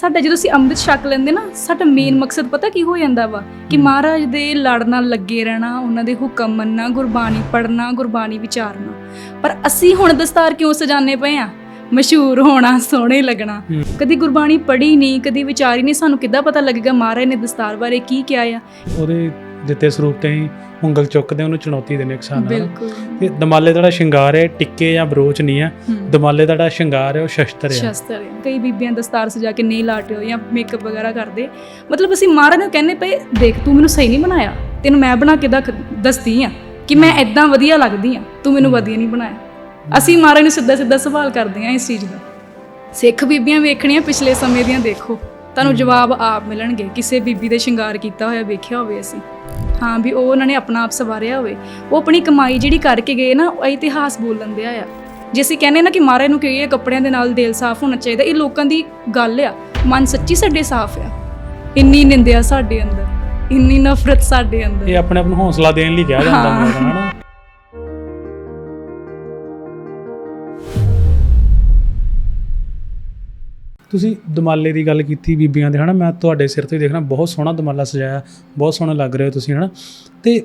ਸਾਡਾ ਜਦੋਂ ਅਸੀਂ ਅੰਮ੍ਰਿਤ ਛਕ ਲੈਂਦੇ ਨਾ ਸਾਡਾ ਮੇਨ ਮਕਸਦ ਪਤਾ ਕੀ ਹੋ ਜਾਂਦਾ ਵਾ? ਕਿ ਮਹਾਰਾਜ ਦੇ ਲੜ ਨਾਲ ਲੱਗੇ ਰਹਿਣਾ ਉਹਨਾਂ ਦੇ ਹੁਕਮ ਮੰਨਣਾ ਗੁਰਬਾਣੀ ਪੜ੍ਹਨਾ ਗੁਰਬਾਣੀ ਵਿਚਾਰਨਾ। ਪਰ ਅਸੀਂ ਹੁਣ ਦਸਤਾਰ ਕਿਉਂ ਸਜਾਣੇ ਪਏ ਆ? ਮਸ਼ਹੂਰ ਹੋਣਾ ਸੋਹਣੇ ਲੱਗਣਾ। ਕਦੀ ਗੁਰਬਾਣੀ ਪੜ੍ਹੀ ਨਹੀਂ ਕਦੀ ਵਿਚਾਰੀ ਨਹੀਂ ਸਾਨੂੰ ਕਿੱਦਾਂ ਪਤਾ ਲੱਗੇਗਾ ਮਹਾਰਾਜ ਨੇ ਦਸਤਾਰ ਬਾਰੇ ਕੀ ਕਿਹਾ ਆ? ਉਹਦੇ ਦਿੱਤੇ ਸਰੂਪ ਤੇ ਹੀ ਉਂਗਲ ਚੁੱਕਦੇ ਉਹਨੂੰ ਚੁਣੌਤੀ ਦੇਣੇ ਕਿਸਾਨਾਂ ਨੂੰ। ਬਿਲਕੁਲ। ਇਹ ਦਮਾਲੇ ਦਾ ਜਿਹੜਾ ਸ਼ਿੰਗਾਰ ਹੈ ਟਿੱਕੇ ਜਾਂ ਬਰੋਚ ਨਹੀਂ ਹੂੰ। ਦਮਾਲੇ ਦਾ ਜਿਹੜਾ ਸ਼ਿੰਗਾਰ ਹੈ ਉਹ ਸ਼ਸਤਰ ਹੈ। ਸ਼ਸਤਰ ਹੈ। ਕਈ ਬੀਬੀਆਂ ਦਸਤਾਰ ਸਜਾ ਕੇ ਨਹੀਂ ਲਾਟਿਓ ਜਾਂ ਮੇਕਅਪ ਵਗੈਰਾ ਕਰਦੇ। ਮਤਲਬ ਅਸੀਂ ਮਹਾਰਾਜ ਨੂੰ ਕਹਿੰਦੇ ਪਏ ਦੇਖ ਤੂੰ ਮੈਨੂੰ ਸਹੀ ਨਹੀਂ ਬਣਾਇਆ। ਤੈਨੂੰ ਮੈਂ ਬਣਾ ਕੇ ਦੱਸਦੀ ਆ ਕਿ ਮੈਂ ਐਦਾਂ ਵਧੀਆ ਲੱਗਦੀ ਆ ਤੂੰ ਮੈਨੂੰ ਵਧੀਆ ਨਹੀਂ ਬਣਾਇਆ। ਅਸੀਂ ਮਹਾਰਾਜ ਨੂੰ ਸਿੱਧਾ ਸਿੱਧਾ ਸਵਾਲ ਕਰਦੇ ਆ ਇਸ ਚੀਜ਼ ਦਾ। ਸਿੱਖ ਬੀਬੀਆਂ ਵੇਖਣੀਆਂ ਪਿਛਲੇ ਸਮੇਂ ਦੀਆਂ ਦੇਖੋ। ਤੁਹਾਨੂੰ ਜਵਾਬ ਆਪ ਮਿਲਣਗੇ। ਕਿਸੇ ਬੀਬੀ ਦੇ ਸ਼ਿੰਗਾਰ ਕੀਤਾ ਹੋਇਆ ਵੇਖਿਆ ਹੋਵੇ ਅਸੀਂ। ਹਾਂ ਵੀ ਉਹ ਉਹਨਾਂ ਨੇ ਆਪਣਾ ਆਪ ਸਵਾਰਿਆ ਹੋਵੇ। ਉਹ ਆਪਣੀ ਕਮਾਈ ਜਿਹੜੀ ਕਰਕੇ ਗਏ ਨਾ ਉਹ ਇਤਿਹਾਸ ਬੋਲਣ ਦਿਆ ਆ ਜੇ ਅਸੀਂ ਕਹਿੰਦੇ ਨਾ ਕਿ ਮਹਾਰਾਜ ਨੂੰ ਕਹੀਏ ਕੱਪੜਿਆਂ ਦੇ ਨਾਲ ਦਿਲ ਸਾਫ਼ ਹੋਣਾ ਚਾਹੀਦਾ ਇਹ ਲੋਕਾਂ ਦੀ ਗੱਲ ਆ। ਮਨ ਸੱਚੀ ਸਾਡੇ ਸਾਫ਼ ਆ। ਇੰਨੀ ਨਿੰਦਿਆ ਸਾਡੇ ਅੰਦਰ ਇੰਨੀ ਨਫ਼ਰਤ ਸਾਡੇ ਅੰਦਰ। ਇਹ ਆਪਣੇ ਆਪ ਨੂੰ ਹੌਸਲਾ ਦੇਣ ਲਈ ਕਿਹਾ ਜਾਂਦਾ ਹਾਂ। ਹੁੰਦਾ ਤੁਸੀਂ ਦਮਾਲੇ ਦੀ ਗੱਲ ਕੀਤੀ ਬੀਬੀਆਂ ਦੇ ਹਨਾ? ਮੈਂ ਤੁਹਾਡੇ ਸਿਰ ਤੇ ਦੇਖਣਾ ਬਹੁਤ ਸੋਹਣਾ ਦਮਾਲਾ ਸਜਾਇਆ ਬਹੁਤ ਸੋਹਣਾ ਲੱਗ ਰਹੇ ਤੁਸੀਂ ਹਨਾ? ਤੇ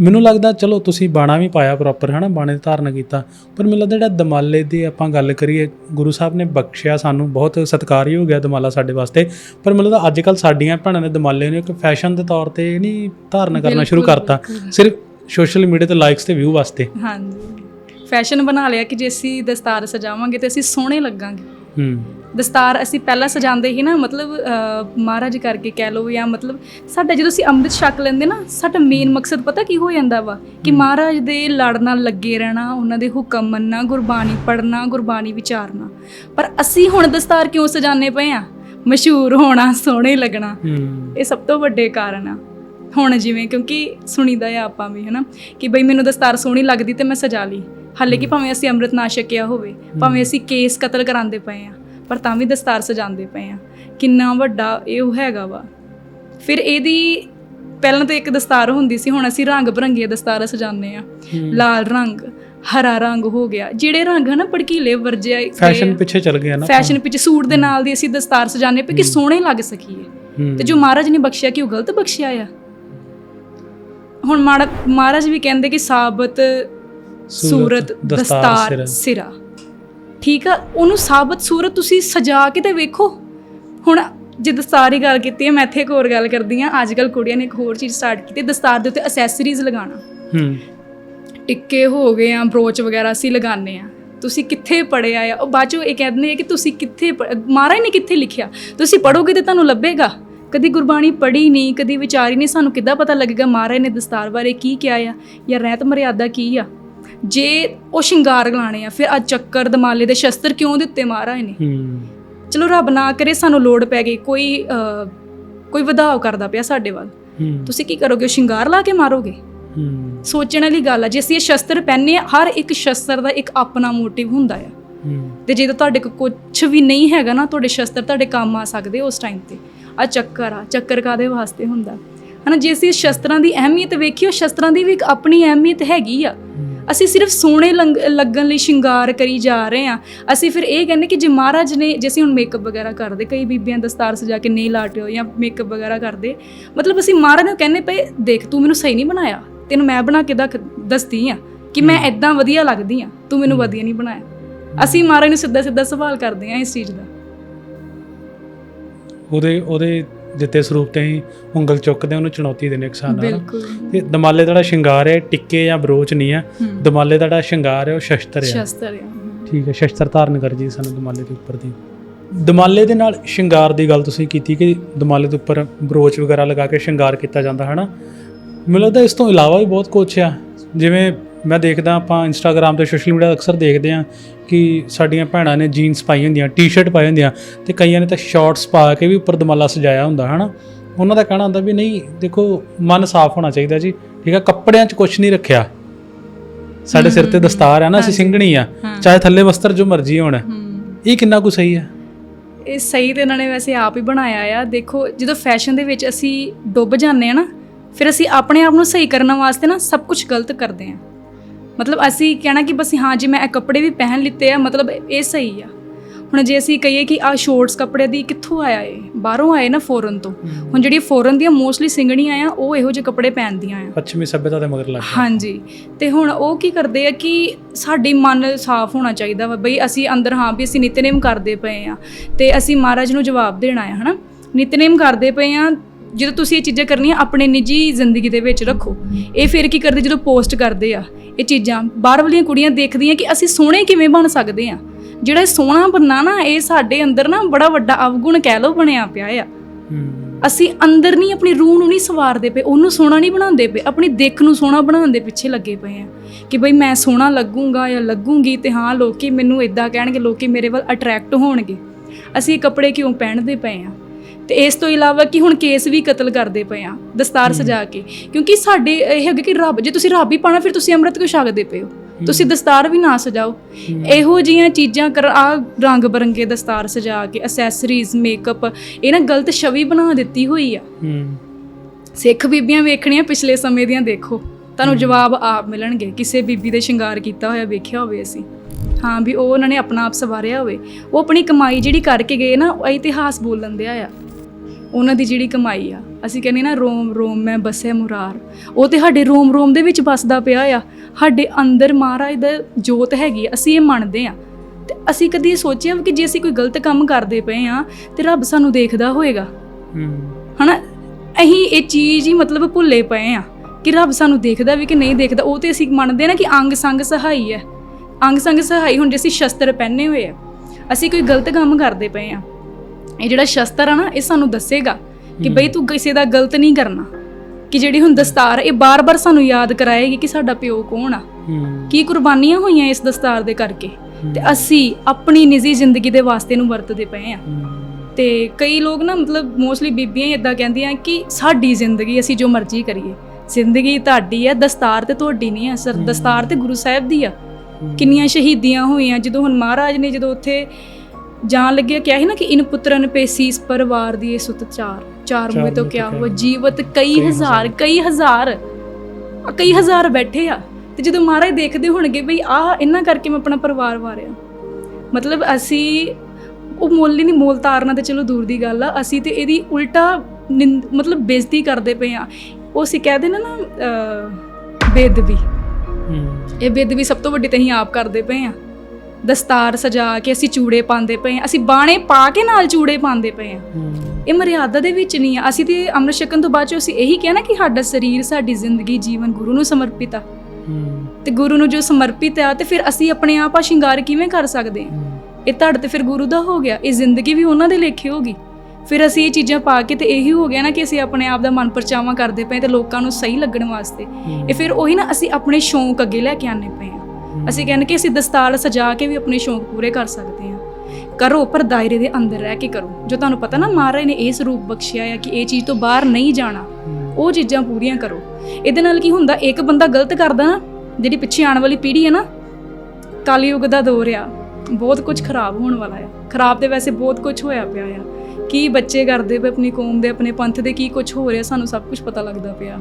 ਮੈਨੂੰ ਲੱਗਦਾ ਚਲੋ ਤੁਸੀਂ ਬਾਣਾ ਵੀ ਪਾਇਆ ਪ੍ਰੋਪਰ ਹਨਾ? ਬਾਣੇ ਧਾਰਨ ਕੀਤਾ ਪਰ ਮੈਨੂੰ ਲੱਗਦਾ ਜਿਹੜਾ ਦਮਾਲੇ ਦੀ ਆਪਾਂ ਗੱਲ ਕਰੀਏ ਗੁਰੂ ਸਾਹਿਬ ਨੇ ਬਖਸ਼ਿਆ ਸਾਨੂੰ ਬਹੁਤ ਸਤਿਕਾਰਯੋਗ ਹੋ ਗਿਆ ਦਮਾਲਾ ਸਾਡੇ ਵਾਸਤੇ ਪਰ ਮੈਨੂੰ ਲੱਗਦਾ ਅੱਜ ਕੱਲ ਸਾਡੀਆਂ ਭੈਣਾਂ ਨੇ ਦਮਾਲੇ ਨੂੰ ਇੱਕ ਫੈਸ਼ਨ ਦੇ ਤੌਰ ਤੇ ਨਹੀਂ ਧਾਰਨ ਕਰਨਾ ਸ਼ੁਰੂ ਕਰਤਾ। ਸਿਰਫ ਸੋਸ਼ਲ ਮੀਡੀਆ ਤੇ ਲਾਈਕਸ ਤੇ ਵਿਊ ਵਾਸਤੇ। ਹਾਂਜੀ। ਫੈਸ਼ਨ ਬਣਾ ਲਿਆ ਕਿ ਜੇ ਅਸੀਂ ਦਸਤਾਰ ਸਜਾਵਾਂਗੇ ਤੇ ਅਸੀਂ ਸੋਹਣੇ ਲੱਗਾਂਗੇ। ਹੂੰ। ਦਸਤਾਰ ਅਸੀਂ ਪਹਿਲਾਂ ਸਜਾਉਂਦੇ ਹੀ ਨਾ ਮਤਲਬ ਮਹਾਰਾਜ ਕਰਕੇ ਕਹਿ ਲਓ ਜਾਂ ਮਤਲਬ ਸਾਡਾ ਜਦੋਂ ਅਸੀਂ ਅੰਮ੍ਰਿਤ ਛਕ ਲੈਂਦੇ ਨਾ ਸਾਡਾ ਮੇਨ ਮਕਸਦ ਪਤਾ ਕੀ ਹੋ ਜਾਂਦਾ ਵਾ? ਕਿ ਮਹਾਰਾਜ ਦੇ ਲੜ ਨਾਲ ਲੱਗੇ ਰਹਿਣਾ ਉਹਨਾਂ ਦੇ ਹੁਕਮ ਮੰਨਣਾ ਗੁਰਬਾਣੀ ਪੜ੍ਹਨਾ ਗੁਰਬਾਣੀ ਵਿਚਾਰਨਾ। ਪਰ ਅਸੀਂ ਹੁਣ ਦਸਤਾਰ ਕਿਉਂ ਸਜਾਣੇ ਪਏ ਆ? ਮਸ਼ਹੂਰ ਹੋਣਾ ਸੋਹਣੇ ਲੱਗਣਾ ਇਹ ਸਭ ਤੋਂ ਵੱਡੇ ਕਾਰਨ ਆ। ਹੁਣ ਜਿਵੇਂ ਕਿਉਂਕਿ ਸੁਣੀਦਾ ਆ ਆਪਾਂ ਵੀ ਹਨਾ ਕਿ ਬਈ ਮੈਨੂੰ ਦਸਤਾਰ ਸੋਹਣੀ ਲੱਗਦੀ ਤੇ ਮੈਂ ਸਜਾ ਲਈ। ਹਾਲੇ ਕਿ ਭਾਵੇਂ ਅਸੀਂ ਅੰਮ੍ਰਿਤ ਨਾ ਛਕਿਆ ਹੋਵੇ ਭਾਵੇਂ ਅਸੀਂ ਕੇਸ ਕਤਲ ਕਰਾਉਂਦੇ ਪਏ ਆ। ਪਰ ਤਾਂ ਵੀ ਦਸਤਾਰ ਸਜਾਉਂਦੇ ਪਏ ਆ। ਕਿੰਨਾ ਵੱਡਾ ਇਹ ਹੈਗਾ ਵਾ। ਫਿਰ ਇਹਦੀ ਪਹਿਲਾਂ ਤਾਂ ਇੱਕ ਦਸਤਾਰ ਹੁੰਦੀ ਸੀ ਹੁਣ ਅਸੀਂ ਰੰਗ ਬਰੰਗੀਆਂ ਦਸਤਾਰਾਂ ਸਜਾਉਂਦੇ ਆ। ਲਾਲ ਰੰਗ ਹਰਾ ਰੰਗ ਹੋ ਗਿਆ। ਜਿਹੜੇ ਰੰਗ ਹਨ ਭੜਕੀਲੇ ਵਰਜੇ ਫੈਸ਼ਨ ਪਿੱਛੇ ਚੱਲ ਗਿਆ ਨਾ। ਫੈਸ਼ਨ ਪਿੱਛੇ ਸੂਟ ਦੇ ਨਾਲ ਦੀ ਅਸੀਂ ਦਸਤਾਰ ਸਜਾਉਂਦੇ ਪਏ ਕਿ ਸੋਹਣੇ ਲੱਗ ਸਕੀਏ। ਤੇ ਜੋ ਮਹਾਰਾਜ ਨੇ ਬਖਸ਼ਿਆ ਕਿ ਉਹ ਗਲਤ ਬਖਸ਼ਿਆ ਆ? ਹੁਣ ਮਹਾਰਾਜ ਵੀ ਕਹਿੰਦੇ ਕਿ ਸਾਬਤ ਸੂਰਤ ਦਸਤਾਰ ਸਿਰਾ। ਠੀਕ ਆ? ਉਹਨੂੰ ਸਾਬਤ ਸੂਰਤ ਤੁਸੀਂ ਸਜਾ ਕੇ ਤੇ ਵੇਖੋ। ਹੁਣ ਜੇ ਦਸਤਾਰ ਦੀ ਗੱਲ ਕੀਤੀ ਹੈ ਮੈਂ ਇੱਥੇ ਇੱਕ ਹੋਰ ਗੱਲ ਕਰਦੀ ਆ ਅੱਜ ਕੱਲ ਕੁੜੀਆਂ ਨੇ ਇੱਕ ਹੋਰ ਚੀਜ਼ ਸਟਾਰਟ ਕੀਤੀ ਦਸਤਾਰ ਦੇ ਉੱਤੇ ਅਸੈਸਰੀਜ਼ ਲਗਾਉਣਾ। ਹੂੰ। ਟਿੱਕੇ ਹੋ ਗਏ ਆ ਬਰੋਚ ਵਗੈਰਾ ਅਸੀਂ ਲਗਾਉਂਦੇ ਆ ਤੁਸੀਂ ਕਿੱਥੇ ਪੜਿਆ ਆ? ਉਹ ਬਾਅਦ ਚੋਂ ਇਹ ਕਹਿੰਦੇ ਆ ਕਿ ਤੁਸੀਂ ਕਿੱਥੇ ਪੜ੍ਹ- ਮਹਾਰਾਜ ਨੇ ਕਿੱਥੇ ਲਿਖਿਆ? ਤੁਸੀਂ ਪੜੋਗੇ ਤੇ ਤੁਹਾਨੂੰ ਲੱਭੇਗਾ। ਕਦੀ ਗੁਰਬਾਣੀ ਪੜ੍ਹੀ ਨਹੀਂ ਕਦੀ ਵਿਚਾਰੀ ਨਹੀਂ ਸਾਨੂੰ ਕਿੱਦਾਂ ਪਤਾ ਲੱਗੇਗਾ ਮਹਾਰਾਜ ਨੇ ਦਸਤਾਰ ਬਾਰੇ ਕੀ ਕਿਹਾ ਆ? ਜਾਂ ਰਹਿਤ ਮਰਿਆਦਾ ਕੀ ਆ? ਜੇ ਉਹ ਸ਼ਿੰਗਾਰ ਲਾਣੇ ਆ ਫਿਰ ਆ ਚੱਕਰ ਦਮਾਲੇ ਦੇ ਸ਼ਸਤਰ ਕਿਉਂ ਦਿੱਤੇ ਮਹਾਰਾਜ ਨੇ? ਹੂੰ। ਚਲੋ ਰੱਬ ਨਾ ਕਰੇ ਸਾਨੂੰ ਲੋੜ ਪੈ ਗਈ ਕੋਈ ਅਹ, ਕੋਈ ਵਧਾਓ ਕਰਦਾ ਪਿਆ ਸਾਡੇ ਵੱਲ। ਹੂੰ। ਤੁਸੀਂ ਕੀ ਕਰੋਗੇ ਉਹ ਸ਼ਿੰਗਾਰ ਲਾ ਕੇ ਮਾਰੋਗੇ? ਹੂੰ। ਸੋਚਣ ਵਾਲੀ ਗੱਲ ਆ ਜੇ ਅਸੀਂ ਇਹ ਸ਼ਸਤਰ ਪਹਿਨੇ ਆ ਹਰ ਇੱਕ ਸ਼ਸਤਰ ਦਾ ਇੱਕ ਆਪਣਾ ਮੋਟਿਵ ਹੁੰਦਾ ਆ। ਹੂੰ। ਤੇ ਜਦੋਂ ਤੁਹਾਡੇ ਕੋਲ ਕੁਝ ਵੀ ਨਹੀਂ ਹੈਗਾ ਨਾ ਤੁਹਾਡੇ ਸ਼ਸਤਰ ਤੁਹਾਡੇ ਕੰਮ ਆ ਸਕਦੇ ਉਸ ਟਾਈਮ ਤੇ। ਆ ਚੱਕਰ ਆ ਚੱਕਰ ਕਾਦੇ ਵਾਸਤੇ ਹੁੰਦਾ? ਹਨਾ ਜੇ ਅਸੀਂ ਸ਼ਸਤਰਾਂ ਦੀ ਅਹਿਮੀਅਤ ਵੇਖੀਓ ਸ਼ਸਤਰਾਂ ਦੀ ਵੀ ਇੱਕ ਆਪਣੀ ਅਹਿਮੀਅਤ ਹੈਗੀ ਆ। ਅਸੀਂ ਸਿਰਫ ਸੋਹਣੇ ਲੰਗ- ਲੱਗਣ ਲਈ ਸ਼ਿੰਗਾਰ ਕਰੀ ਜਾ ਰਹੇ ਆ ਅਸੀਂ ਫਿਰ ਇਹ ਕਹਿੰਦੇ ਕਿ ਜੇ ਮਹਾਰਾਜ ਨੇ ਜੇ ਅਸੀਂ ਹੁਣ ਮੇਕਅਪ ਵਗੈਰਾ ਕਰਦੇ ਕਈ ਬੀਬੀਆਂ ਦਸਤਾਰ ਸਜਾ ਕੇ ਨਹੀਂ ਲਾਟਿਓ ਜਾਂ ਮੇਕਅਪ ਵਗੈਰਾ ਕਰਦੇ ਮਤਲਬ ਅਸੀਂ ਮਹਾਰਾਜ ਨੂੰ ਕਹਿੰਦੇ ਪਏ ਦੇਖ ਤੂੰ ਮੈਨੂੰ ਸਹੀ ਨਹੀਂ ਬਣਾਇਆ। ਤੈਨੂੰ ਮੈਂ ਬਣਾ ਕੇ ਦੱਸਦੀ ਆ ਕਿ ਮੈਂ ਐਦਾਂ ਵਧੀਆ ਲੱਗਦੀ ਆ ਤੂੰ ਮੈਨੂੰ ਵਧੀਆ ਨਹੀਂ ਬਣਾਇਆ। ਅਸੀਂ ਮਹਾਰਾਜ ਨੂੰ ਸਿੱਧਾ ਸਿੱਧਾ ਸਵਾਲ ਕਰਦੇ ਆ ਇਸ ਚੀਜ਼ ਦਾ। ਉਹਦੇ ਉਹਦੇ ਦਿੱਤੇ ਸਰੂਪ ਤੇ ਹੀ ਉਂਗਲ ਚੁੱਕਦੇ ਉਹਨੂੰ ਚੁਣੌਤੀ ਦੇਣੇ ਕਿਸਾਨਾਂ ਨੂੰ ਬਿਲਕੁਲ। ਤੇ ਦਮਾਲੇ ਦਾ ਜਿਹੜਾ ਸ਼ਿੰਗਾਰ ਹੈ ਟਿੱਕੇ ਜਾਂ ਬਰੋਚ ਨਹੀਂ ਹੂੰ। ਦਮਾਲੇ ਦਾ ਜਿਹੜਾ ਸ਼ਿੰਗਾਰ ਹੈ ਉਹ ਸ਼ਸਤਰ ਹੈ। ਸ਼ਸਤਰ ਆ ਠੀਕ ਹੈ ਸ਼ਸਤਰ ਧਾਰਨ ਕਰ ਜੀ ਸਾਨੂੰ ਦਮਾਲੇ ਦੇ ਉੱਪਰ ਦੀ। ਦਮਾਲੇ ਦੇ ਨਾਲ ਸ਼ਿੰਗਾਰ ਦੀ ਗੱਲ ਤੁਸੀਂ ਕੀਤੀ ਕਿ ਦਮਾਲੇ ਦੇ ਉੱਪਰ ਬਰੋਚ ਵਗੈਰਾ ਲਗਾ ਕੇ ਸ਼ਿੰਗਾਰ ਕੀਤਾ ਜਾਂਦਾ ਹੈ ਨਾ ਮੈਨੂੰ ਲੱਗਦਾ ਇਸ ਤੋਂ ਇਲਾਵਾ ਵੀ ਬਹੁਤ ਕੁਝ ਆ। ਜਿਵੇਂ ਮੈਂ ਦੇਖਦਾ ਆਪਾਂ ਇੰਸਟਾਗ੍ਰam ਤੇ ਸੋਸ਼ਲ ਮੀਡੀਆ ਅਕਸਰ ਦੇਖਦੇ ਆ ਕਿ ਸਾਡੀਆਂ ਭੈਣਾਂ ਨੇ ਜੀਨਸ ਪਾਈ ਹੁੰਦੀਆਂ ਟੀ-ਸ਼ਰਟ ਪਾਈ ਹੁੰਦੀਆਂ ਤੇ ਕਈਆਂ ਨੇ ਤਾਂ ਸ਼ਾਰਟਸ ਪਾ ਕੇ ਵੀ ਉੱਪਰ ਦਮਾਲਾ ਸਜਾਇਆ ਹੁੰਦਾ ਹੈ ਨਾ ਉਹਨਾਂ ਦਾ ਕਹਿਣਾ ਹੁੰਦਾ ਵੀ ਨਹੀਂ ਦੇਖੋ ਮਨ ਸਾਫ਼ ਹੋਣਾ ਚਾਹੀਦਾ ਜੀ ਠੀਕ ਹੈ ਕੱਪੜਿਆਂ 'ਚ ਕੁਝ ਨਹੀਂ ਰੱਖਿਆ। ਸਾਡੇ ਸਿਰ ਤੇ ਦਸਤਾਰ ਹੈ ਨਾ ਅਸੀਂ ਸਿੰਘਣੀ ਆ। ਚਾਹੇ ਥੱਲੇ ਵਸਤਰ ਜੋ ਮਰਜ਼ੀ ਹੋਣ। ਇਹ ਕਿੰਨਾ ਕੁ ਸਹੀ ਹੈ ਇਹ ਸਹੀ ਤੇ ਇਹਨਾਂ ਨੇ ਵੈਸੇ ਆਪ ਹੀ ਬਣਾਇਆ ਆ। ਦੇਖੋ ਜਦੋਂ ਫੈਸ਼ਨ ਦੇ ਵਿੱਚ ਅਸੀਂ ਡੁੱਬ ਜਾਂਦੇ ਆ ਨਾ ਫਿਰ ਅਸੀਂ ਆਪਣੇ ਆਪ ਨੂੰ ਸਹੀ ਕਰਨ ਵਾਸਤੇ ਨਾ ਸਭ ਕੁਝ ਗਲਤ ਕਰਦੇ ਆ। ਮਤਲਬ ਅਸੀਂ ਕਹਿਣਾ ਕਿ ਬਸ ਹਾਂ ਜੀ ਮੈਂ ਇਹ ਕੱਪੜੇ ਵੀ ਪਹਿਨ ਲਿੱਤੇ ਆ ਮਤਲਬ ਇਹ ਸਹੀ ਆ। ਹੁਣ ਜੇ ਅਸੀਂ ਕਹੀਏ ਕਿ ਆ ਸ਼ੋਰਟਸ ਕੱਪੜੇ ਦੀ ਕਿੱਥੋਂ ਆਇਆ ਏ ਬਾਹਰੋਂ ਆਏ ਨਾ ਫੋਰਨ ਤੋਂ। ਹੁਣ ਜਿਹੜੀ ਫੋਰਨ ਦੀਆਂ ਮੋਸਟਲੀ ਸਿੰਗਣੀਆਂ ਆ ਉਹ ਇਹੋ ਜਿਹੇ ਕੱਪੜੇ ਪਹਿਨਦੀਆਂ ਆ। ਪੱਛਮੀ ਸੱਭਿਅਤਾ ਦੇ ਮਗਰ ਲੱਗ ਹਾਂਜੀ। ਤੇ ਹੁਣ ਉਹ ਕੀ ਕਰਦੇ ਆ ਕਿ ਸਾਡੀ ਮਨ ਸਾਫ਼ ਹੋਣਾ ਚਾਹੀਦਾ ਵਾ ਬਈ ਅਸੀਂ ਅੰਦਰ ਹਾਂ ਵੀ ਅਸੀਂ ਨਿਤਨੇਮ ਕਰਦੇ ਪਏ ਆ। ਤੇ ਅਸੀਂ ਮਹਾਰਾਜ ਨੂੰ ਜਵਾਬ ਦੇਣਾ ਹੈ ਹਨਾ? ਨਿਤਨੇਮ ਕਰਦੇ ਪਏ ਆ ਜਦੋਂ ਤੁਸੀਂ ਇਹ ਚੀਜ਼ਾਂ ਕਰਨੀਆਂ ਆਪਣੇ ਨਿੱਜੀ ਜ਼ਿੰਦਗੀ ਦੇ ਵਿੱਚ ਰੱਖੋ। ਇਹ ਫਿਰ ਕੀ ਕਰਦੇ? ਜਦੋਂ ਪੋਸਟ ਕਰਦੇ ਆ ਇਹ ਚੀਜ਼ਾਂ ਬਾਹਰ ਵਾਲੀਆਂ ਕੁੜੀਆਂ ਦੇਖਦੀਆਂ ਕਿ ਅਸੀਂ ਸੋਹਣੇ ਕਿਵੇਂ ਬਣ ਸਕਦੇ ਆ। ਜਿਹੜਾ ਸੋਹਣਾ ਬਣਨਾ ਨਾ ਇਹ ਸਾਡੇ ਅੰਦਰ ਨਾ ਬੜਾ ਵੱਡਾ ਅਵਗੁਣ ਕਹਿ ਲਓ ਬਣਿਆ ਪਿਆ ਆ। ਅਸੀਂ ਅੰਦਰ ਨਹੀਂ ਆਪਣੀ ਰੂਹ ਨੂੰ ਨਹੀਂ ਸਵਾਰਦੇ ਪਏ ਉਹਨੂੰ ਸੋਹਣਾ ਨਹੀਂ ਬਣਾਉਂਦੇ ਪਏ ਆਪਣੀ ਦਿੱਖ ਨੂੰ ਸੋਹਣਾ ਬਣਾਉਣ ਦੇ ਪਿੱਛੇ ਲੱਗੇ ਪਏ ਆ। ਕਿ ਬਈ ਮੈਂ ਸੋਹਣਾ ਲੱਗੂੰਗਾ ਜਾਂ ਲੱਗੂੰਗੀ ਤੇ ਹਾਂ ਲੋਕੀ ਮੈਨੂੰ ਇਦਾਂ ਕਹਿਣਗੇ ਲੋਕੀ ਮੇਰੇ ਵੱਲ ਅਟਰੈਕਟ ਹੋਣਗੇ। ਅਸੀਂ ਕੱਪੜੇ ਕਿਉਂ ਪਹਿਨਦੇ ਪਏ ਆ? ਤੇ ਇਸ ਤੋਂ ਇਲਾਵਾ ਕਿ ਹੁਣ ਕੇਸ ਵੀ ਕਤਲ ਕਰਦੇ ਪਏ ਆ ਦਸਤਾਰ ਸਜਾ ਕੇ। ਕਿਉਂਕਿ ਸਾਡੇ ਇਹ ਹੈਗਾ ਕਿ ਰੱਬ ਜੇ ਤੁਸੀਂ ਰੱਬ ਹੀ ਪਾਣਾ ਫਿਰ ਤੁਸੀਂ ਅੰਮ੍ਰਿਤ ਕਿਉਂ ਛਕਦੇ ਪਏ ਹੋ। ਤੁਸੀਂ ਦਸਤਾਰ ਵੀ ਨਾ ਸਜਾਓ। ਇਹੋ ਜੀਆਂ ਚੀਜ਼ਾਂ ਕਰ ਆ ਰੰਗ ਬਰੰਗੇ ਦਸਤਾਰ ਸਜਾ ਕੇ ਅਸੈਸਰੀਜ਼ ਮੇਕਅਪ ਇਹ ਨਾ ਗਲਤ ਛਵੀ ਬਣਾ ਦਿੱਤੀ ਹੋਈ ਆ। ਸਿੱਖ ਬੀਬੀਆਂ ਵੇਖਣੀਆਂ ਪਿਛਲੇ ਸਮੇਂ ਦੀਆਂ ਦੇਖੋ। ਤੁਹਾਨੂੰ ਜਵਾਬ ਆਪ ਮਿਲਣਗੇ। ਕਿਸੇ ਬੀਬੀ ਦੇ ਸ਼ਿੰਗਾਰ ਕੀਤਾ ਹੋਇਆ ਵੇਖਿਆ ਹੋਵੇ ਅਸੀਂ। ਹਾਂ ਵੀ ਉਹ ਉਹਨਾਂ ਨੇ ਆਪਣਾ ਆਪ ਸਵਾਰਿਆ ਹੋਵੇ। ਉਹ ਆਪਣੀ ਕਮਾਈ ਜਿਹੜੀ ਕਰਕੇ ਗਏ ਨਾ ਉਹ ਇਤਿਹਾਸ ਬੋਲਣ ਦਿਆ ਆ। ਉਹਨਾਂ ਦੀ ਜਿਹੜੀ ਕਮਾਈ ਆ ਅਸੀਂ ਕਹਿੰਦੇ ਨਾ ਰੋਮ ਰੋਮ ਮੈਂ ਬਸੇ ਮੁਰਾਰ। ਉਹ ਤੇ ਸਾਡੇ ਰੋਮ ਰੋਮ ਦੇ ਵਿੱਚ ਵੱਸਦਾ ਪਿਆ ਆ। ਸਾਡੇ ਅੰਦਰ ਮਹਾਰਾਜ ਦਾ ਜੋਤ ਹੈਗੀ ਅਸੀਂ ਇਹ ਮੰਨਦੇ ਆ। ਤੇ ਅਸੀਂ ਕਦੀ ਇਹ ਸੋਚਿਆ ਕਿ ਜੇ ਅਸੀਂ ਕੋਈ ਗਲਤ ਕੰਮ ਕਰਦੇ ਪਏ ਆ ਤੇ ਰੱਬ ਸਾਨੂੰ ਦੇਖਦਾ ਹੋਏਗਾ। ਹੂੰ। ਹਨਾ? ਅਸੀਂ ਇਹ ਚੀਜ਼ ਹੀ ਮਤਲਬ ਭੁੱਲੇ ਪਏ ਆ ਕਿ ਰੱਬ ਸਾਨੂੰ ਦੇਖਦਾ ਵੀ ਕਿ ਨਹੀਂ ਦੇਖਦਾ। ਉਹ ਤੇ ਅਸੀਂ ਮੰਨਦੇ ਨਾ ਕਿ ਅੰਗ ਸੰਗ ਸਹਾਈ ਹੈ। ਅੰਗ ਸੰਗ ਸਹਾਈ ਹੁਣ ਜੇ ਅਸੀਂ ਸ਼ਸਤਰ ਪਹਿਨੇ ਹੋਏ ਆ ਅਸੀਂ ਕੋਈ ਗਲਤ ਕੰਮ ਕਰਦੇ ਪਏ ਆ। ਇਹ ਜਿਹੜਾ ਸ਼ਸਤਰ ਆ ਨਾ ਇਹ ਸਾਨੂੰ ਦੱਸੇਗਾ ਕਿ ਬਈ ਤੂੰ ਕਿਸੇ ਦਾ ਗਲਤ ਨਹੀਂ ਕਰਨਾ। ਕਿ ਜਿਹੜੀ ਹੁਣ ਦਸਤਾਰ ਇਹ ਬਾਰ-ਬਾਰ ਸਾਨੂੰ ਯਾਦ ਕਰਾਏਗੀ ਕਿ ਸਾਡਾ ਪਿਓ ਕੌਣ ਆ। ਕੀ ਕੁਰਬਾਨੀਆਂ ਹੋਈਆਂ ਇਸ ਦਸਤਾਰ ਦੇ ਕਰਕੇ? ਤੇ ਅਸੀਂ ਆਪਣੀ ਨਿੱਜੀ ਜ਼ਿੰਦਗੀ ਦੇ ਵਾਸਤੇ ਨੂੰ ਵਰਤਦੇ ਪਏ ਆ। ਤੇ ਕਈ ਲੋਕ ਨਾ ਮਤਲਬ ਮੋਸਟਲੀ ਬੀਬੀਆਂ ਹੀ ਇਦਾਂ ਕਹਿੰਦੀਆਂ ਕਿ ਸਾਡੀ ਜ਼ਿੰਦਗੀ ਅਸੀਂ ਜੋ ਮਰਜ਼ੀ ਕਰੀਏ। ਜ਼ਿੰਦਗੀ ਤੁਹਾਡੀ ਹੈ ਦਸਤਾਰ ਤੇ ਤੁਹਾਡੀ ਨਹੀਂ ਹੈ ਸਰ। ਦਸਤਾਰ ਤੇ ਗੁਰੂ ਸਾਹਿਬ ਦੀ ਆ। ਕਿੰਨੀਆਂ ਸ਼ਹੀਦੀਆਂ ਹੋਈਆਂ ਜਦੋਂ ਹੁਣ ਮਹਾਰਾਜ ਨੇ ਜਦੋਂ ਉੱਥੇ ਜਾਣ ਲੱਗਿਆ ਕਿਹਾ ਸੀ ਨਾ ਕਿ ਇਨ ਪੁੱਤਰਨ ਸੀਸ ਪਰਿਵਾਰ ਦੀ ਇਹ ਸੁਤ ਚਾਰ ਚਾਰ ਮੂਏ ਤੋਂ ਕਿਆ ਹੁਆ ਜੀਵਤ ਕਈ ਹਜ਼ਾਰ ਕਈ ਹਜ਼ਾਰ ਕਈ ਹਜ਼ਾਰ ਬੈਠੇ ਆ। ਤੇ ਜਦੋਂ ਮਹਾਰਾਜ ਦੇਖਦੇ ਹੋਣਗੇ ਬਈ ਆਹ ਇਹਨਾਂ ਕਰਕੇ ਮੈਂ ਆਪਣਾ ਪਰਿਵਾਰ ਵਾਰਿਆ। ਮਤਲਬ ਅਸੀਂ ਉਹ ਮੁੱਲ ਹੀ ਨਹੀਂ ਮੁੱਲ ਤਾਰਨਾ ਤੇ ਚਲੋ ਦੂਰ ਦੀ ਗੱਲ ਆ। ਅਸੀਂ ਤੇ ਇਹਦੀ ਉਲਟਾ ਮਤਲਬ ਬੇਇੱਜ਼ਤੀ ਕਰਦੇ ਪਏ ਆ। ਉਹ ਅਸੀਂ ਕਹਿੰਦੇ ਨਾ ਨਾ ਹੂੰ। ਇਹ ਬੇਅਦਬੀ ਸਭ ਤੋਂ ਵੱਡੀ ਤੇ ਅਸੀਂ ਆਪ ਕਰਦੇ ਪਏ ਆ। ਦਸਤਾਰ ਸਜਾ ਕੇ ਅਸੀਂ ਚੂੜੇ ਪਾਉਂਦੇ ਪਏ ਆ ਅਸੀਂ ਬਾਣੇ ਪਾ ਕੇ ਨਾਲ ਚੂੜੇ ਪਾਉਂਦੇ ਪਏ ਆ ਹੂੰ। ਇਹ ਮਰਿਆਦਾ ਦੇ ਵਿੱਚ ਨਹੀਂ ਆ। ਅਸੀਂ ਤੇ ਅੰਮ੍ਰਿਤ ਛਕਣ ਤੋਂ ਬਾਅਦ ਚ ਅਸੀਂ ਇਹੀ ਕਿਹਾ ਨਾ ਕਿ ਸਾਡਾ ਸਰੀਰ ਸਾਡੀ ਜ਼ਿੰਦਗੀ ਜੀਵਨ ਗੁਰੂ ਨੂੰ ਸਮਰਪਿਤ ਆ। ਹੂੰ। ਤੇ ਗੁਰੂ ਨੂੰ ਜੋ ਸਮਰਪਿਤ ਆ ਤੇ ਫਿਰ ਅਸੀਂ ਆਪਣੇ ਆਪ ਆ ਸ਼ਿੰਗਾਰ ਕਿਵੇਂ ਕਰ ਸਕਦੇ ਆ ਇਹ ਧੜ ਤੇ ਫਿਰ ਗੁਰੂ ਦਾ ਹੋ ਗਿਆ। ਇਹ ਜ਼ਿੰਦਗੀ ਵੀ ਉਹਨਾਂ ਦੇ ਲੇਖੇ ਹੋਗੀ ਫਿਰ ਅਸੀਂ ਇਹ ਚੀਜ਼ਾਂ ਪਾ ਕੇ ਤੇ ਇਹੀ ਹੋ ਗਿਆ ਨਾ ਕਿ ਅਸੀਂ ਆਪਣੇ ਆਪ ਦਾ ਮਨ ਪਰਚਾਵਾ ਕਰਦੇ ਪਏ ਤੇ ਲੋਕਾਂ ਨੂੰ ਸਹੀ ਲੱਗਣ ਵਾਸਤੇ। ਇਹ ਫਿਰ ਉਹੀ ਨਾ ਅਸੀਂ ਆਪਣੇ ਸ਼ੌਂਕ ਅੱਗੇ ਲੈ ਕੇ ਆਨੇ ਪਏ ਆ ਅਸੀਂ ਕਹਿੰਦੇ ਕਿ ਅਸੀਂ ਦਸਤਾਰ ਸਜਾ ਕੇ ਵੀ ਆਪਣੇ ਸ਼ੌਂਕ ਪੂਰੇ ਕਰ ਸਕਦੇ ਹਾਂ। ਕਰੋ, ਪਰ ਦਾਇਰੇ ਦੇ ਅੰਦਰ ਰਹਿ ਕੇ ਕਰੋ। ਜੋ ਤੁਹਾਨੂੰ ਪਤਾ ਨਾ ਮਹਾਰਾਜ ਨੇ ਇਹ ਸਰੂਪ ਬਖਸ਼ਿਆ ਹੈ ਕਿ ਇਹ ਚੀਜ਼ ਤੋਂ ਬਾਹਰ ਨਹੀਂ ਜਾਣਾ। ਉਹ ਚੀਜ਼ਾਂ ਪੂਰੀਆਂ ਕਰੋ। ਇਹਦੇ ਨਾਲ ਕੀ ਹੁੰਦਾ, ਇੱਕ ਬੰਦਾ ਗਲਤ ਕਰਦਾ ਨਾ, ਜਿਹੜੀ ਪਿੱਛੇ ਆਉਣ ਵਾਲੀ ਪੀੜ੍ਹੀ ਹੈ ਨਾ, ਕਲਯੁਗ ਦਾ ਦੌਰ ਆ, ਬਹੁਤ ਕੁਝ ਖਰਾਬ ਹੋਣ ਵਾਲਾ ਹੈ ਖਰਾਬ ਤੇ ਵੈਸੇ ਬਹੁਤ ਕੁਝ ਹੋਇਆ ਪਿਆ ਆ। ਕੀ ਬੱਚੇ ਕਰਦੇ ਪਏ ਆਪਣੀ ਕੌਮ ਦੇ, ਆਪਣੇ ਪੰਥ ਦੇ, ਕੀ ਕੁਝ ਹੋ ਰਿਹਾ, ਸਾਨੂੰ ਸਭ ਕੁਝ ਪਤਾ ਲੱਗਦਾ ਪਿਆ।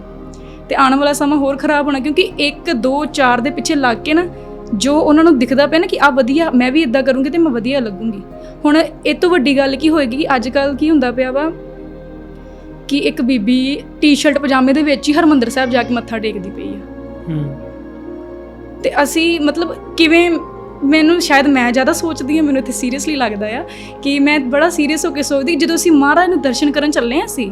ਤੇ ਆਉਣ ਵਾਲਾ ਸਮਾਂ ਹੋਰ ਖਰਾਬ ਹੋਣਾ ਕਿਉਂਕਿ 1 2 4 ਦੇ ਪਿੱਛੇ ਲੱਗ ਕੇ ਨਾ ਜੋ ਉਹਨਾਂ ਨੂੰ ਦਿਖਦਾ ਪਿਆ ਨਾ ਕਿ ਆ ਵਧੀਆ ਮੈਂ ਵੀ ਇਦਾਂ ਕਰੂੰਗੀ ਤੇ ਮੈਂ ਵਧੀਆ ਲੱਗੂੰਗੀ। ਹੁਣ ਇਹ ਤੋਂ ਵੱਡੀ ਗੱਲ ਕੀ ਹੋਏਗੀ? ਕਿ ਅੱਜ ਕੱਲ ਕੀ ਹੁੰਦਾ ਪਿਆ ਵਾ ਕਿ ਇੱਕ ਬੀਬੀ ਟੀ-ਸ਼ਰਟ ਪਜਾਮੇ ਦੇ ਵਿੱਚ ਹੀ ਹਰਮੰਦਰ ਸਾਹਿਬ ਜਾ ਕੇ ਮੱਥਾ ਟੇਕਦੀ ਪਈ ਆ। ਹੂੰ। ਤੇ ਅਸੀਂ ਮਤਲਬ ਕਿਵੇਂ ਮੈਨੂੰ ਸ਼ਾਇਦ ਮੈਂ ਜ਼ਿਆਦਾ ਸੋਚਦੀ ਹਾਂ ਮੈਨੂੰ ਇੱਥੇ ਸੀਰੀਅਸਲੀ ਲੱਗਦਾ ਆ ਕਿ ਮੈਂ ਬੜਾ ਸੀਰੀਅਸ ਹੋ ਕੇ ਸੋਚਦੀ ਜਦੋਂ ਅਸੀਂ ਮਹਾਰਾਜ ਨੂੰ ਦਰਸ਼ਨ ਕਰਨ ਚੱਲੇ ਹਾਂ ਅਸੀਂ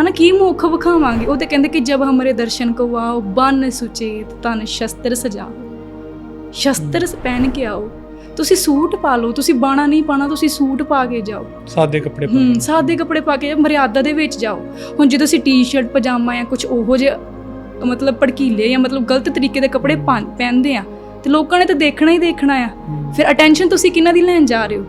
ਹਨਾ ਕੀ ਮੁਖ ਵਿਖਾਵਾਂਗੇ? ਉਹ ਤੇ ਕਹਿੰਦੇ ਕਿ ਜਬ ਹਮਰੇ ਦਰਸ਼ਨ ਕੋ ਆਓ ਬਨ ਸੁਚੇਤ ਤਨ ਸ਼ਸਤਰ ਸਜਾਓ। ਸ਼ਸਤਰ ਪਹਿਨ ਕੇ ਆਓ। ਤੁਸੀਂ ਸੂਟ ਪਾ ਲਓ ਤੁਸੀਂ ਬਾਣਾ ਨਹੀਂ ਪਾਣਾ ਤੁਸੀਂ ਸੂਟ ਪਾ ਕੇ ਜਾਓ। ਸਾਦੇ ਕੱਪੜੇ ਪਾ ਹੂੰ ਸਾਦੇ ਕੱਪੜੇ ਪਾ ਕੇ ਮਰਿਆਦਾ ਦੇ ਵਿੱਚ ਜਾਓ। ਹੁਣ ਜਦੋਂ ਅਸੀਂ ਟੀ-ਸ਼ਰਟ ਪਜਾਮਾ ਜਾਂ ਕੁਝ ਉਹੋ ਜਿਹੇ ਮਤਲਬ ਭੜਕੀਲੇ ਜਾਂ ਮਤਲਬ ਗਲਤ ਤਰੀਕੇ ਦੇ ਕੱਪੜੇ ਪਹਿਨਦੇ ਆ ਤੇ ਲੋਕਾਂ ਨੇ ਤਾਂ ਦੇਖਣਾ ਹੀ ਦੇਖਣਾ ਆ। ਫਿਰ ਅਟੈਂਸ਼ਨ ਤੁਸੀਂ ਕਿਹਨਾਂ ਦੀ ਲੈਣ ਜਾ ਰਹੇ ਹੋ?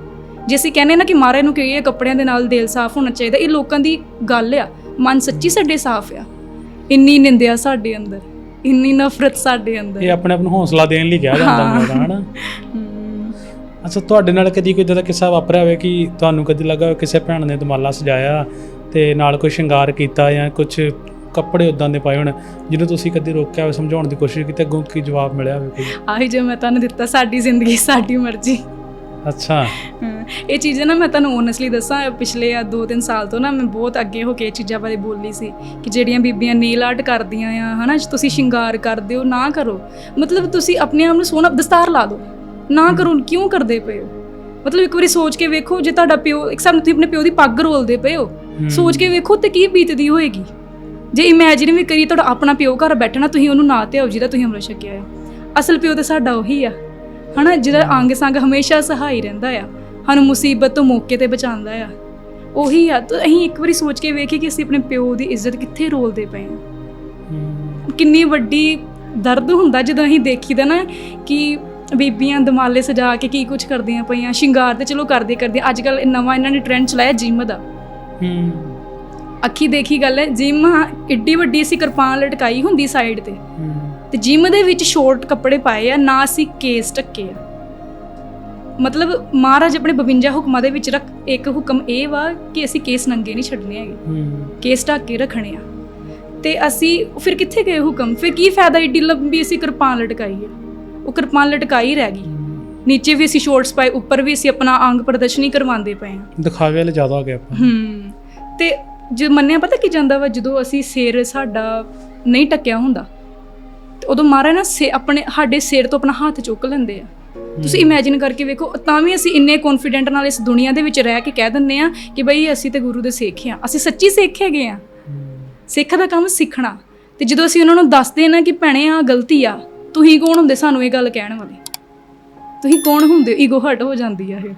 ਜੇ ਅਸੀਂ ਕਹਿੰਦੇ ਨਾ ਕਿ ਮਾਰੇ ਨੂੰ ਕਹੀਏ ਕੱਪੜਿਆਂ ਦੇ ਨਾਲ ਦਿਲ ਸਾਫ਼ ਹੋਣਾ ਚਾਹੀਦਾ ਇਹ ਲੋਕਾਂ ਦੀ ਗੱਲ ਆ। ਮਨ ਸੱਚੀ ਸਾਡੇ ਸਾਫ਼ ਆ। ਇੰਨੀ ਨਿੰਦਿਆ ਸਾਡੇ ਅੰਦਰ ਇੰਨੀ ਨਫ਼ਰਤ ਸਾਡੇ ਅੰਦਰ। ਇਹ ਆਪਣੇ ਆਪ ਨੂੰ ਹੌਸਲਾ ਦੇਣ ਲਈ ਕਿਹਾ ਜਾਂਦਾ ਹਾਂ। ਹੁੰਦਾ ਹਨਾ। ਅੱਛਾ ਤੁਹਾਡੇ ਨਾਲ ਕਦੀ ਕੋਈ ਦਾ ਕਿੱਸਾ ਵਾਪਰਿਆ ਹੋਵੇ ਕਿ ਤੁਹਾਨੂੰ ਕਦੀ ਲੱਗਾ ਹੋਵੇ ਕਿਸੇ ਭੈਣ ਨੇ ਦਮਾਲਾ ਸਜਾਇਆ ਤੇ ਨਾਲ ਕੋਈ ਸ਼ਿੰਗਾਰ ਕੀਤਾ ਜਾਂ ਕੁਝ ਕੱਪੜੇ ਉਦਾਂ ਦੇ ਪਾਏ ਹੋਣ ਜਿਹਨੂੰ ਤੁਸੀਂ ਕਦੀ ਰੋਕਿਆ ਹੋਵੇ ਸਮਝਾਉਣ ਦੀ ਕੋਸ਼ਿਸ਼ ਕੀਤੀ ਅੱਗੋਂ ਕੀ ਜਵਾਬ ਮਿਲਿਆ ਹੋਵੇ ਕੋਈ? ਆਹੀ ਜੋ ਮੈਂ ਤੁਹਾਨੂੰ ਦਿੱਤਾ ਸਾਡੀ ਜ਼ਿੰਦਗੀ ਸਾਡੀ ਮਰਜ਼ੀ। ਅੱਛਾ। ਹਾਂ, ਇਹ ਚੀਜ਼ਾਂ ਨਾ ਮੈਂ ਤੁਹਾਨੂੰ ਓਨੈਸਟਲੀ ਦੱਸਾਂ ਪਿਛਲੇ ਆ 2-3 ਸਾਲ ਤੋਂ ਨਾ ਮੈਂ ਬਹੁਤ ਅੱਗੇ ਹੋ ਕੇ ਇਹ ਚੀਜ਼ਾਂ ਬਾਰੇ ਬੋਲੀ ਸੀ ਕਿ ਜਿਹੜੀਆਂ ਬੀਬੀਆਂ ਨੀਲ ਆਰਟ ਕਰਦੀਆਂ ਆ ਹਨਾ ਤੁਸੀਂ ਸ਼ਿੰਗਾਰ ਕਰਦੇ ਹੋ ਨਾ ਕਰੋ। ਮਤਲਬ ਤੁਸੀਂ ਆਪਣੇ ਆਪ ਨੂੰ ਸੋਹਣਾ ਦਸਤਾਰ ਲਾ ਦਿਓ। ਨਾ ਕਰੋ ਕਿਉਂ ਕਰਦੇ ਪਏ ਹੋ? ਮਤਲਬ ਇੱਕ ਵਾਰੀ ਸੋਚ ਕੇ ਵੇਖੋ ਜੇ ਤੁਹਾਡਾ ਪਿਓ ਇੱਕ ਸਾਲ ਤੁਸੀਂ ਆਪਣੇ ਪਿਓ ਦੀ ਪੱਗ ਰੋਲਦੇ ਪਏ ਹੋ ਸੋਚ ਕੇ ਵੇਖੋ ਤੇ ਕੀ ਬੀਤਦੀ ਹੋਏਗੀ। ਜੇ ਇਮੇਜਿਨ ਵੀ ਕਰੀ ਤੁਹਾਡਾ ਆਪਣਾ ਪਿਓ ਘਰ ਬੈਠਣਾ ਤੁਸੀਂ ਉਹਨੂੰ ਨਾ ਤੇ ਜਿਹਦਾ ਤੁਸੀਂ ਅੰਮ੍ਰਿਤ ਛਕਿਆ ਹੈ ਅਸਲ ਪਿਓ ਤੇ ਸਾਡਾ ਉਹੀ ਆ। ਹਨਾ ਜਿਹੜਾ ਅੰਗ ਸੰਗ ਹਮੇਸ਼ਾ ਸਹਾਈ ਰਹਿੰਦਾ ਆ ਸਾਨੂੰ ਮੁਸੀਬਤ ਤੋਂ ਮੌਕੇ ਤੇ ਬਚਾਉਂਦਾ ਆ। ਉਹੀ ਆ ਤਾਂ ਅਸੀਂ ਇੱਕ ਵਾਰੀ ਸੋਚ ਕੇ ਵੇਖੀਏ ਕਿ ਅਸੀਂ ਆਪਣੇ ਪਿਓ ਦੀ ਇੱਜ਼ਤ ਕਿੱਥੇ ਰੋਲਦੇ ਪਏ ਹਾਂ। ਕਿੰਨੀ ਵੱਡੀ ਦਰਦ ਹੁੰਦਾ ਜਦੋਂ ਅਸੀਂ ਦੇਖੀਦਾ ਨਾ ਕਿ ਬੀਬੀਆਂ ਦਮਾਲੇ ਸਜਾ ਕੇ ਕੀ ਕੁਝ ਕਰਦੀਆਂ ਪਈਆਂ ਸ਼ਿੰਗਾਰ ਤੇ ਚਲੋ ਕਰਦੇ ਕਰਦੇ ਅੱਜ ਕੱਲ ਨਵਾਂ ਇਹਨਾਂ ਨੇ ਟ੍ਰੈਂਡ ਚਲਾਇਆ ਜਿਮ ਦਾ। ਹੂੰ। ਅੱਖੀ ਦੇਖੀ ਗੱਲ ਹੈ ਜਿਮ ਏਡੀ ਵੱਡੀ ਅਸੀਂ ਕਿਰਪਾਨ ਲਟਕਾਈ ਹੁੰਦੀ ਸਾਈਡ ਤੇ। ਹੂੰ। ਤੇ ਜਿਮ ਦੇ ਵਿੱਚ ਸ਼ੋਰਟ ਕੱਪੜੇ ਪਾਏ ਆ ਨਾ ਅਸੀਂ ਕੇਸ ਢੱਕੇ ਆ। ਮਤਲਬ ਮਹਾਰਾਜ ਆਪਣੇ 52 ਹੁਕਮਾਂ ਦੇ ਵਿੱਚ ਰੱਖ ਇੱਕ ਹੁਕਮ ਇਹ ਵਾ ਕਿ ਅਸੀਂ ਕੇਸ ਨੰਗੇ ਨਹੀਂ ਛੱਡਣੇ ਹੈਗੇ। ਕੇਸ ਢੱਕ ਕੇ ਰੱਖਣੇ ਆ। ਤੇ ਅਸੀਂ ਫਿਰ ਕਿੱਥੇ ਗਏ ਹੁਕਮ? ਫਿਰ ਕੀ ਫਾਇਦਾ ਏਡੀ ਲੰਬੀ ਅਸੀਂ ਕਿਰਪਾਨ ਲਟਕਾਈ ਆ? ਉਹ ਕਿਰਪਾਨ ਲਟਕਾਈ ਰਹਿ ਗਈ। ਨੀਚੇ ਵੀ ਅਸੀਂ ਸ਼ੋਰਟਸ ਪਾਏ ਉੱਪਰ ਵੀ ਅਸੀਂ ਆਪਣਾ ਅੰਗ ਪ੍ਰਦਰਸ਼ਨੀ ਕਰਵਾਉਂਦੇ ਪਏ ਆ। ਦਿਖਾਵੇ ਵਾਲੇ ਜ਼ਿਆਦਾ ਹੋ ਗਿਆ ਆਪਾਂ। ਹੂੰ। ਤੇ ਜੇ ਮੰਨਿਆ ਪਤਾ ਕੀ ਜਾਂਦਾ ਵਾ? ਜਦੋਂ ਅਸੀਂ ਸਿਰ ਸਾਡਾ ਨਹੀਂ ਟੱਕਿਆ ਹੁੰਦਾ ਤੇ ਉਦੋਂ ਮਾਰਾ ਨਾ ਸੇ ਆਪਣੇ ਸਾਡੇ ਸਿਰ ਤੋਂ ਆਪਣਾ ਹੱਥ ਚੁੱਕ ਲੈਂਦੇ ਆ। ਤੁਸੀਂ ਇਮੇਜਿਨ ਕਰਕੇ ਵੇਖੋ ਤਾਂ ਵੀ ਅਸੀਂ ਇੰਨੇ ਕੌਨਫੀਡੈਂਟ ਨਾਲ ਇਸ ਦੁਨੀਆ ਦੇ ਵਿੱਚ ਰਹਿ ਕੇ ਕਹਿ ਦਿੰਨੇ ਆ ਕਿ ਬਈ ਅਸੀਂ ਤੇ ਗੁਰੂ ਦੇ ਸਿੱਖ ਆ। ਅਸੀਂ ਸੱਚੀ ਸਿੱਖ ਹੈਗੇ ਆ। ਸਿੱਖ ਦਾ ਕੰਮ ਸਿੱਖਣਾ। ਤੇ ਜਦੋਂ ਅਸੀਂ ਉਹਨਾਂ ਨੂੰ ਦੱਸਦੇ ਨਾ ਕਿ ਭੈਣੇ ਆ ਗਲਤੀ ਆ ਤੁਸੀਂ ਕੌਣ ਹੁੰਦੇ ਸਾਨੂੰ ਇਹ ਗੱਲ ਕਹਿਣ ਵਾਲੇ? ਤੁਸੀਂ ਕੌਣ ਹੁੰਦੇ? ਈਗੋ ਹਟ ਹੋ ਜਾਂਦੀ ਆ ਇਹ।